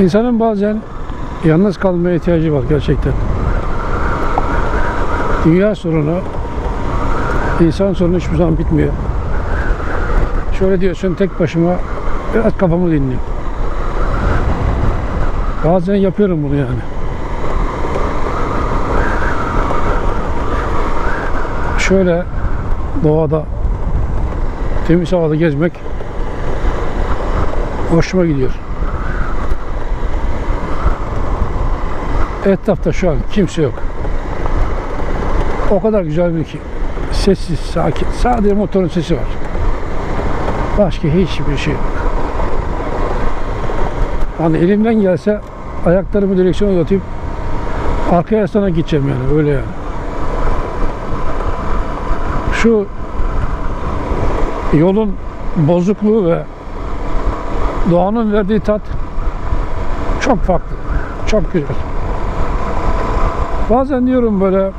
İnsanın bazen yalnız kalmaya ihtiyacı var gerçekten. Dünya sorunu, insan sorunu hiçbir zaman bitmiyor. Şöyle diyorsun tek başıma biraz kafamı dinliyorum. Bazen yapıyorum bunu yani. Şöyle doğada temiz havada gezmek hoşuma gidiyor. Etrafta şu an kimse yok. O kadar güzel bir ki sessiz, sakin. Sadece motorun sesi var. Başka hiçbir şey yok. Hani elimden gelse ayaklarımı direksiyona uzatıp arkaya sana gideceğim yani öyle yani. Şu yolun bozukluğu ve doğanın verdiği tat çok farklı. Çok güzel. Bazen diyorum böyle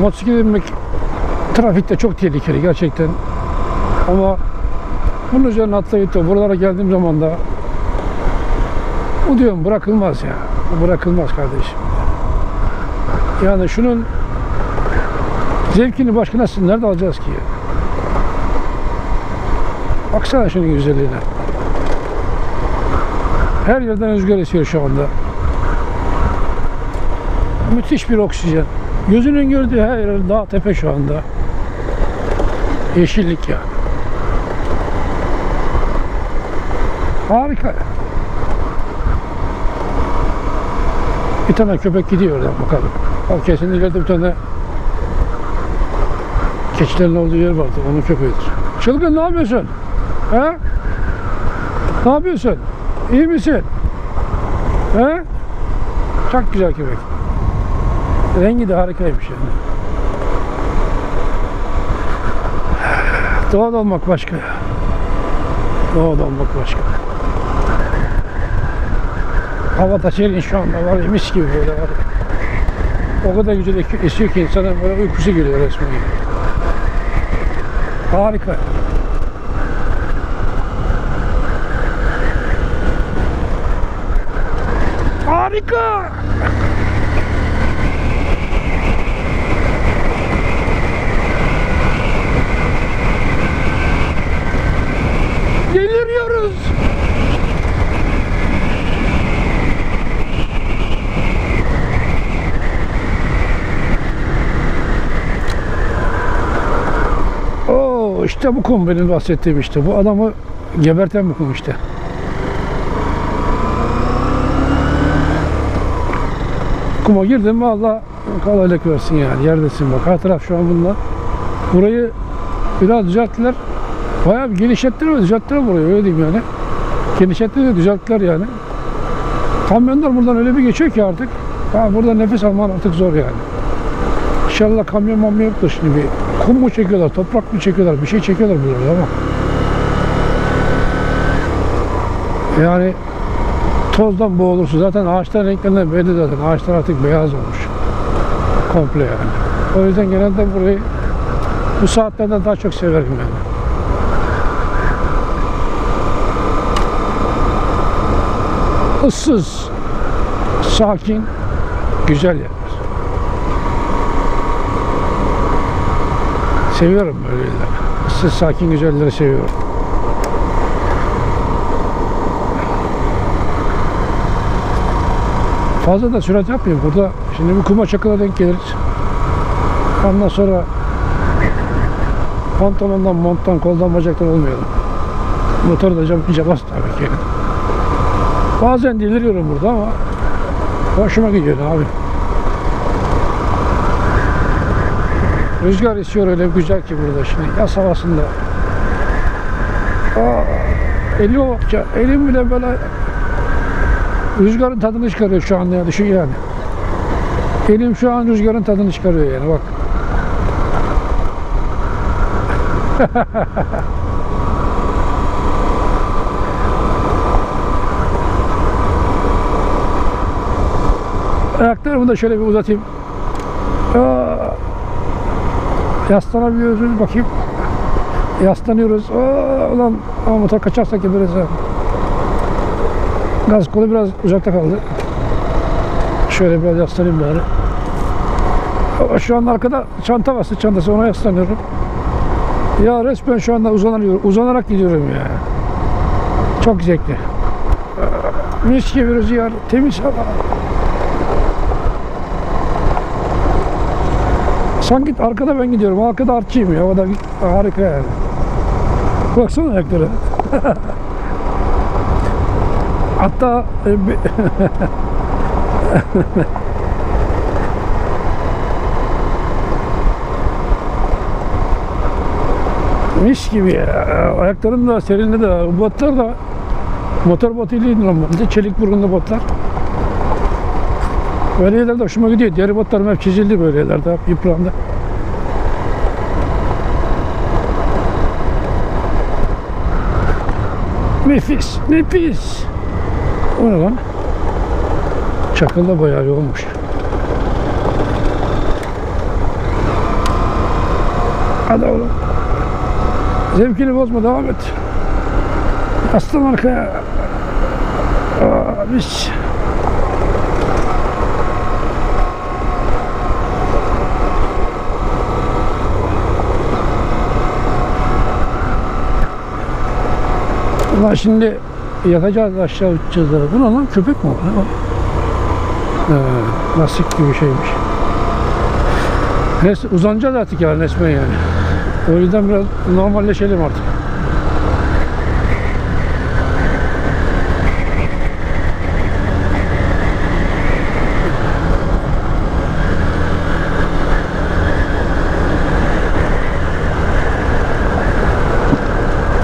motosiklet binmek trafikte çok tehlikeli gerçekten. Ama bunun üzerine atlayıp da buralara geldiğim zaman da bu diyorum bırakılmaz ya. Bu bırakılmaz kardeşim. Yani şunun zevkini başka nasıl, nerede alacağız ki? Baksana şunun güzelliğine. Her yerden rüzgar esiyor şu anda. Müthiş bir oksijen. Gözünün gördüğü her yer dağ tepe şu anda. Yeşillik ya. Harika. Bir tane köpek gidiyor oradan bakalım. O kesin ileride bir tane keçilerin olduğu yer vardı. Onun köpeğidir. Çılgın ne yapıyorsun? He? Ne yapıyorsun? İyi misin? He? Çok güzel köpek. Rengi de harikaymış yani. Doğada olmak başka. Doğada olmak başka. Hava da şu anda var ya gibi böyle var. O kadar güzel esiyor ki insana böyle uykusu geliyor resmen. Harika. Harika. Deliriyoruz. Oo işte bu kum benim bahsettiğim işte. Bu adamı geberten bu kum işte. Kuma girdim mi Allah kolaylık versin yani. Yerdesin bak. Her taraf şu an bunlar. Burayı biraz düzelttiler. Bayağı bir genişlettiler ve düzelttiler burayı öyle diyeyim yani. Genişlettiler ve düzelttiler yani. Kamyonlar buradan öyle bir geçiyor ki artık. Ha, burada nefes alman artık zor yani. İnşallah kamyon mamyon yoktur şimdi bir. Kum mu çekiyorlar, toprak mı çekiyorlar, bir şey çekiyorlar burada ama. Yani tozdan boğulursun. Zaten ağaçların renklerinden belli zaten. Ağaçlar artık beyaz olmuş. Komple yani. O yüzden genelde burayı bu saatlerden daha çok severim yani. ıssız, sakin, güzel yerler. Seviyorum böyle yerleri. Issız, sakin, güzelleri seviyorum. Fazla da sürat yapmayayım. Burada şimdi bir kuma çakıla denk geliriz. Ondan sonra pantolondan, monttan, koldan, bacaktan olmayalım. Motoru da cam, bas tabii ki. Bazen deliriyorum burada ama hoşuma gidiyor abi. Rüzgar esiyor öyle güzel ki burada şimdi yaz havasında. Aa, elime elim bile böyle rüzgarın tadını çıkarıyor şu an ya düşün yani. Elim şu an rüzgarın tadını çıkarıyor yani bak. Ayaklarımı da şöyle bir uzatayım. Aa, yaslanabiliyoruz bakayım. Yaslanıyoruz. Aa, ulan ama motor kaçarsa gideriz ha. Gaz kolu biraz uzakta kaldı. Şöyle biraz yaslanayım bari. Şu an arkada çanta var, sırt çantası ona yaslanıyorum. Ya resmen şu anda uzanıyorum, uzanarak gidiyorum ya. Çok zevkli. Mis gibi rüzgar, temiz hava. Sanki arkada ben gidiyorum, arkada artçıyım ya. O da harika yani. Baksana ayaklara. Hatta e, mis gibi ya. Ayaklarım da serinli de botlar da motor botuyla normalde çelik burunlu botlar. Böyle yerlerde hoşuma gidiyor. Diğer botlarım hep çizildi böyle yerlerde. Yıprandı. Nefis, nefis. O ne lan? Çakıl da bayağı yoğunmuş. Hadi oğlum. Zevkini bozma, devam et. Aslan arkaya. Aa, mis. Ulan şimdi yakacağız aşağı uçacağız. Bu ne lan köpek mi? Ne? Ee, lastik gibi şeymiş. Neyse uzanacağız artık yani resmen yani. O yüzden biraz normalleşelim artık.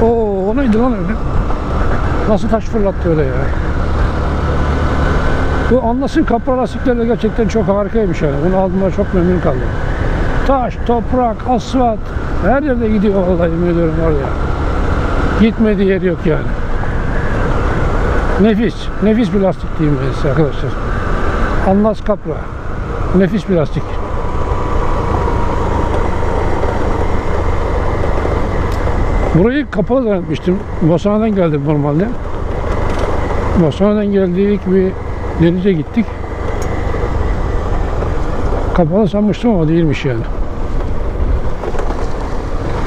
Oo, o neydi lan öyle? Nasıl taş fırlattı öyle ya? Bu anlasın kapra lastiklerle gerçekten çok harikaymış yani. Bunu aldığımda çok memnun kaldım. Taş, toprak, asfalt her yerde gidiyor vallahi yemin ediyorum oraya. Gitmediği yer yok yani. Nefis, nefis bir lastik diyeyim arkadaşlar. Anlas kapra. Nefis bir lastik. Burayı kapalı zannetmiştim. Bosana'dan geldim normalde. Bosana'dan geldik bir denize gittik. Kapalı sanmıştım ama değilmiş yani.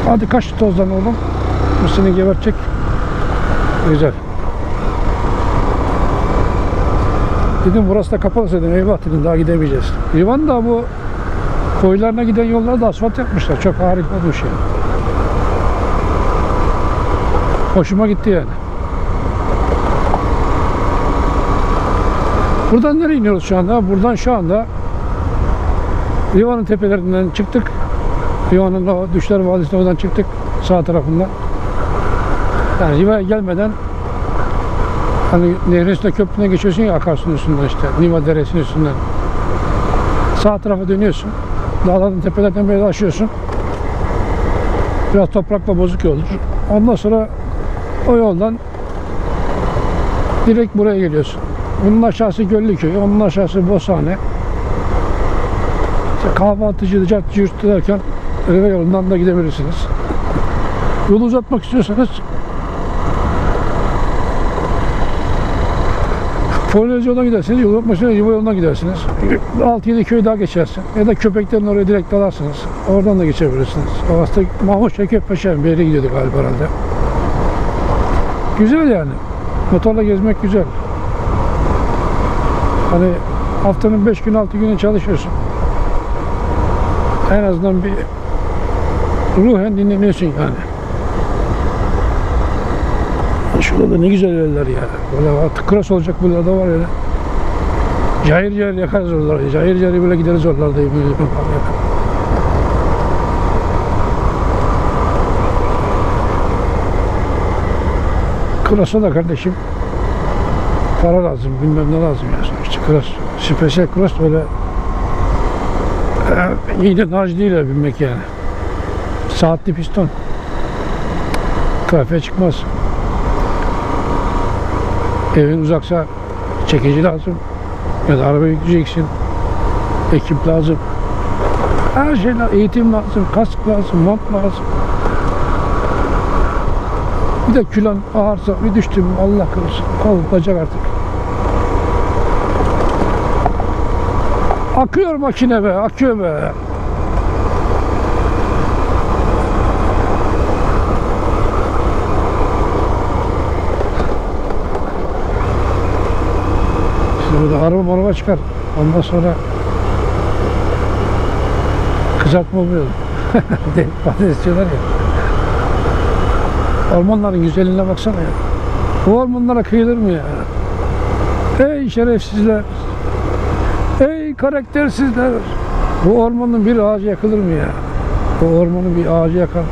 Hadi kaç tozdan oğlum. Seni gebertecek. Güzel. Dedim burası da kapalı dedim. Eyvah dedim daha gidemeyeceğiz. Livan da bu koylarına giden yolları da asfalt yapmışlar. Çok harika olmuş yani. Hoşuma gitti yani. Buradan nereye iniyoruz şu anda? Buradan şu anda Livan'ın tepelerinden çıktık. Livan'ın o Düşler Vadisi'ne oradan çıktık sağ tarafından. Yani Liva'ya gelmeden hani nehrin üstünde köprüden geçiyorsun ya akarsunun üstünden işte. Liva deresinin üstünden. Sağ tarafa dönüyorsun. Dağların tepelerden böyle aşıyorsun. Biraz toprakla bozuk yoldur. Ondan sonra o yoldan direkt buraya geliyorsun. Bunun aşağısı Göllüköy, onun aşağısı Bosane. İşte kahvaltıcı, cadde yurtta derken yolundan da gidebilirsiniz. Yolu uzatmak istiyorsanız Polonezya gidersiniz, yol yapmasına Yuva yoluna gidersiniz. 6-7 köy daha geçersin. Ya da köpeklerin oraya direkt dalarsınız. Oradan da geçebilirsiniz. Aslında Mahmut Şevket Paşa bir yere gidiyordu galiba herhalde. Güzel yani. Motorla gezmek güzel. Hani haftanın 5 gün 6 günü çalışıyorsun. En azından bir ruhen dinleniyorsun yani. Şurada da ne güzel yerler ya. Böyle artık cross olacak burada da var öyle. Cayır cayır yakarız oraları. Cayır cayır böyle gideriz oralarda. yemin ediyorum. Cross'a da kardeşim para lazım, bilmem ne lazım ya sonuçta cross. Special cross öyle e, de naj değil binmek yani. Saatli piston. Kahve çıkmaz. Evin uzaksa çekici lazım. Ya da araba yükleyeceksin. Ekip lazım. Her şey lazım. Eğitim lazım, kask lazım, mont lazım de kilon ağırsa bir düştüm Allah korusun. Kol bacak artık. Akıyor makine be, akıyor be. İşte burada araba maraba çıkar. Ondan sonra kızartma oluyor. Patates diyorlar ya. Ormanların güzelliğine baksana ya. Bu ormanlara kıyılır mı ya? Ey şerefsizler! Ey karaktersizler! Bu ormanın bir ağacı yakılır mı ya? Bu ormanın bir ağacı yakar.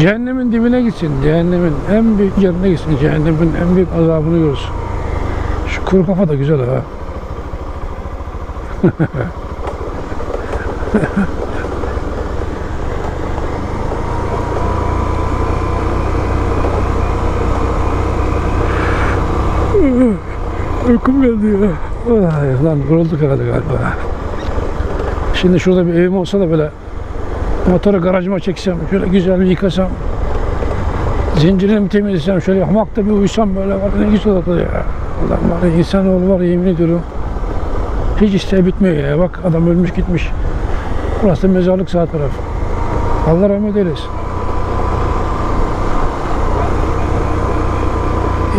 Cehennemin dibine gitsin. Cehennemin en büyük yerine gitsin. Cehennemin en büyük azabını görsün. Şu kuru kafa da güzel ha. Uykum geldi ya. Ay, lan yorulduk herhalde galiba. Şimdi şurada bir evim olsa da böyle motoru garajıma çeksem, şöyle güzel bir yıkasam, zincirini temizlesem, şöyle hamakta bir uyusam böyle var ne güzel olurdu ya. Ulan var ya insanoğlu var yemin ediyorum. Hiç isteği bitmiyor ya. Bak adam ölmüş gitmiş. Burası da mezarlık sağ taraf. Allah rahmet eylesin.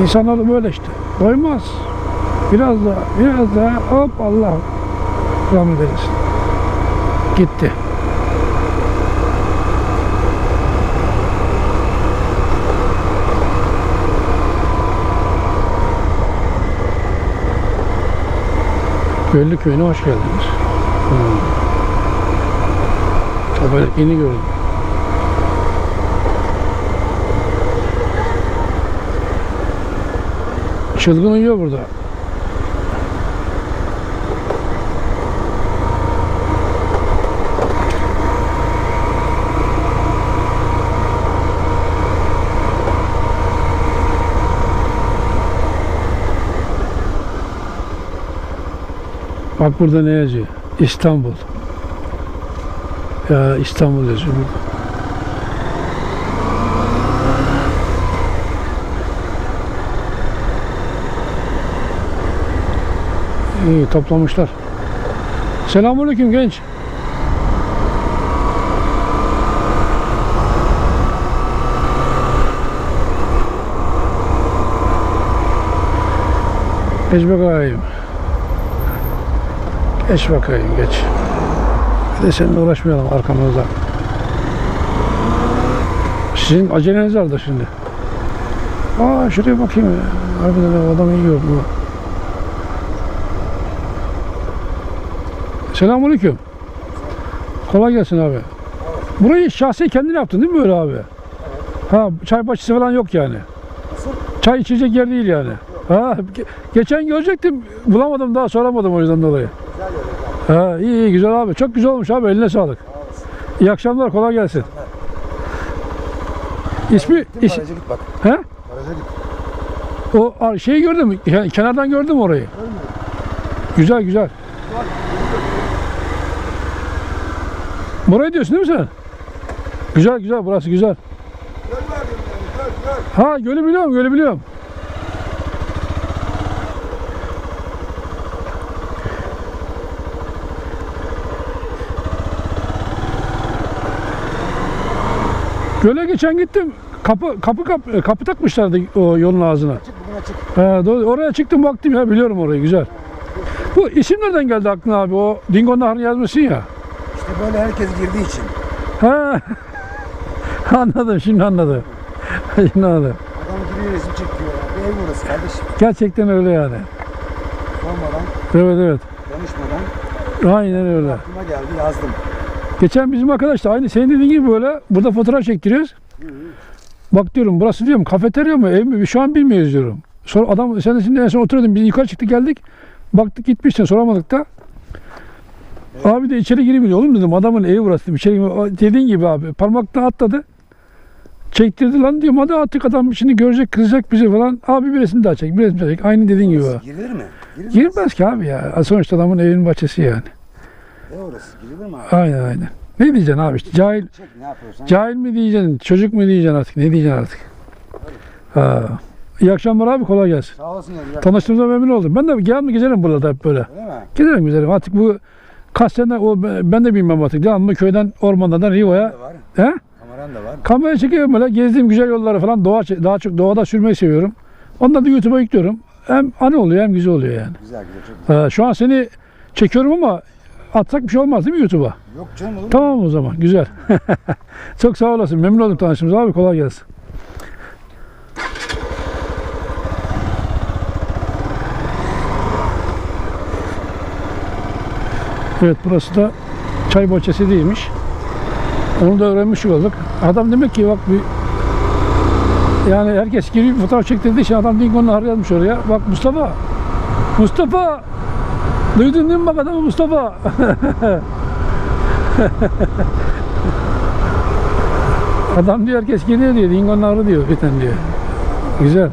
İnsanoğlu böyle işte. Doymaz. Biraz daha, biraz daha hop Allah rahmet eylesin. Gitti. Göllü köyüne hoş geldiniz. Hmm. Böyle yeni gördüm. Çılgın uyuyor burada. Bak burada ne yazıyor? İstanbul. Ya İstanbul yazıyor burada. İyi toplamışlar. Selamünaleyküm genç. Geç bakayım. Geç bakayım geç. Bir de seninle uğraşmayalım arkamızda. Sizin aceleniz vardı şimdi. Aa şuraya bakayım. Harbiden adam iyi gördüm. Selamünaleyküm. Kolay gelsin abi. Burayı şahsi kendin yaptın değil mi böyle abi? Ha çay bahçesi falan yok yani. Çay içecek yer değil yani. Ha ge- geçen görecektim bulamadım daha soramadım o yüzden dolayı. Ha iyi iyi güzel abi. Çok güzel olmuş abi eline sağlık. İyi akşamlar kolay gelsin. İsmi is, Garaja git bak. he? Garaja git. O a- şeyi gördüm. Yani kenardan gördüm orayı. Güzel güzel. Burayı diyorsun değil mi sen? Güzel güzel burası güzel. Ha gölü biliyorum gölü biliyorum. Göle geçen gittim. Kapı kapı kapı, kapı takmışlardı o yolun ağzına. Açık. Ha, doğru. Oraya çıktım baktım ya biliyorum orayı güzel. Bu isim nereden geldi aklına abi? O Dingo'nun Nahrı'nı yazmışsın ya. İşte böyle herkes girdiği için. Ha. anladım şimdi anladım. şimdi anladım. Adam giriyor resim çekiyor. ya. Bir ev burası kardeşim. Gerçekten öyle yani. Sormadan, Evet evet. danışmadan Aynen öyle. aklıma geldi yazdım. Geçen bizim arkadaş da aynı senin dediğin gibi böyle burada fotoğraf çektiriyoruz. Bak diyorum burası diyorum kafeterya mı ev mi şu an bilmiyoruz diyorum. Sonra adam sen de şimdi en son oturuyordun biz yukarı çıktık geldik. Baktık gitmişsin soramadık da. Abi de içeri giremiyor oğlum dedim adamın evi burası. İçeri giremiyor. dediğin gibi abi parmaktan atladı. Çektirdi lan diyorum hadi attık adam şimdi görecek kızacak bizi falan. Abi bir resim daha çek bir resim daha çek. Aynı dediğin gibi. abi. Girilir mi? Girilmez. Girmez ki abi ya. Sonuçta adamın evinin bahçesi yani. Ne orası? Girilir mi abi? Aynen aynen. Ne diyeceksin abi işte cahil Çek ne yapıyorsan. Cahil mi diyeceksin, çocuk mu diyeceksin artık, ne diyeceksin artık? Ha, İyi akşamlar abi kolay gelsin. Sağ olasın. Tanıştığımıza memnun oldum. Ben de gelme gezerim burada hep böyle. Öyle mi? Giderim giderim. Artık bu kaç sene o ben de bilmem artık. Devamlı köyden ormandan Riva'ya. He? Kameran da var. Kamera çekiyorum böyle. Gezdiğim güzel yolları falan doğa, daha çok doğada sürmeyi seviyorum. Onları da YouTube'a yüklüyorum. Hem anı oluyor hem güzel oluyor yani. Güzel güzel çok güzel. Ee, şu an seni çekiyorum ama atsak bir şey olmaz değil mi YouTube'a? Yok canım olur mu? Tamam o zaman. Güzel. çok sağ olasın. Memnun oldum tanıştığımıza abi. Kolay gelsin. Evet burası da çay bahçesi değilmiş. Onu da öğrenmiş olduk. Adam demek ki bak bir yani herkes bir fotoğraf çektirdiği için adam Dingo'nun harı yazmış oraya. Bak Mustafa Mustafa Duydun değil mi bak adamı Mustafa? Adam diyor herkes geliyor diyor. Dingo'nun ağrı diyor biten diyor. Güzel.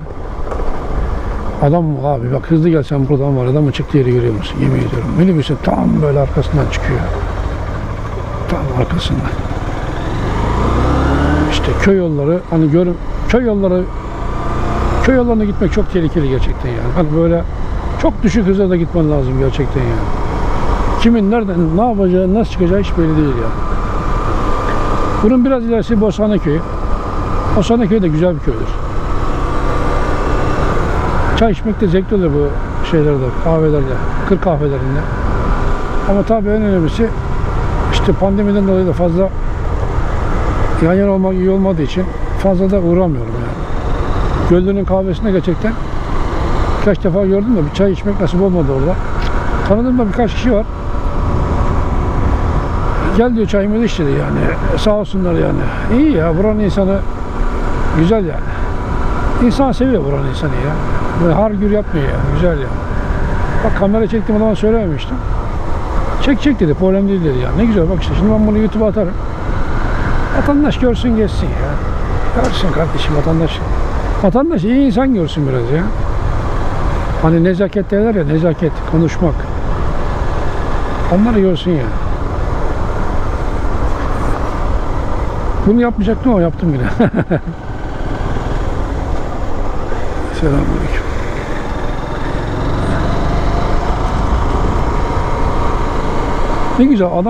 Adam abi bak hızlı gelsen buradan var. Adamın çıktığı yeri görüyor musun? Yemin ediyorum. Minibüsün tam böyle arkasından çıkıyor. Tam arkasından. İşte köy yolları hani görün köy yolları köy yollarına gitmek çok tehlikeli gerçekten yani. Hani böyle çok düşük hızla da gitmen lazım gerçekten yani. Kimin nereden ne yapacağı nasıl çıkacağı hiç belli değil yani. Bunun biraz ilerisi. Bosna Köyü de güzel bir köydür. Çay içmek de zevkli olur bu şeylerde, kahvelerde, kır kahvelerinde. Ama tabii en önemlisi işte pandemiden dolayı da fazla yan yana olmak iyi olmadığı için fazla da uğramıyorum yani. Göllü'nün kahvesinde gerçekten birkaç defa gördüm de bir çay içmek nasip olmadı orada. Tanıdığım da birkaç kişi var. Gel diyor çayımızı iç dedi yani. Sağ olsunlar yani. İyi ya buranın insanı güzel yani. İnsan seviyor buranın insanı ya. Böyle har gür yapmıyor ya. Güzel ya. Bak kamera çektim o zaman söylememiştim. Çek çek dedi. Problem değil dedi ya. Ne güzel bak işte. Şimdi ben bunu YouTube'a atarım. Vatandaş görsün geçsin ya. Görsün kardeşim vatandaş. Vatandaş iyi insan görsün biraz ya. Hani nezaket derler ya nezaket, konuşmak. Onları görsün ya. Bunu yapmayacaktım ama yaptım yine. Selamünaleyküm. Ne güzel adam